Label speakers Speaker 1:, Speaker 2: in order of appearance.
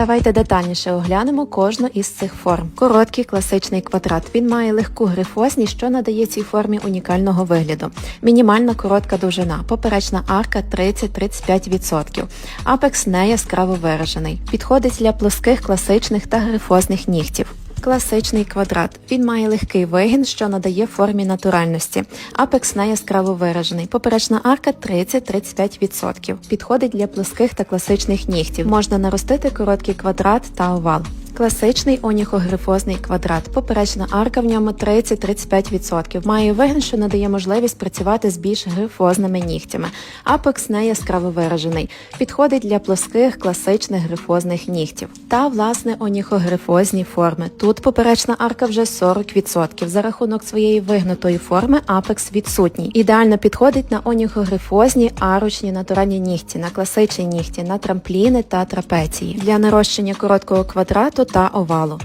Speaker 1: Давайте детальніше оглянемо кожну із цих форм. Короткий класичний квадрат. Він має легку грифозність, що надає цій формі унікального вигляду. Мінімальна коротка довжина, поперечна арка 30-35%. Апекс не яскраво виражений. Підходить для плоских, класичних та грифозних нігтів. Класичний квадрат. Він має легкий вигін, що надає формі натуральності. Апекс не яскраво виражений. Поперечна арка 30-35%. Підходить для плоских та класичних нігтів. Можна наростити короткий квадрат та овал. Класичний оніхогрифозний квадрат. Поперечна арка в ньому 30-35%. Має вигін, що надає можливість працювати з більш грифозними нігтями. Апекс не яскраво виражений. Підходить для плоских класичних грифозних нігтів. Та, власне, оніхогрифозні форми. Тут поперечна арка вже 40%. За рахунок своєї вигнутої форми апекс відсутній. Ідеально підходить на оніхогрифозні, арочні натуральні нігті, на класичні нігті, на трампліни та трапеції. Для нарощення короткого квадрату та овалу.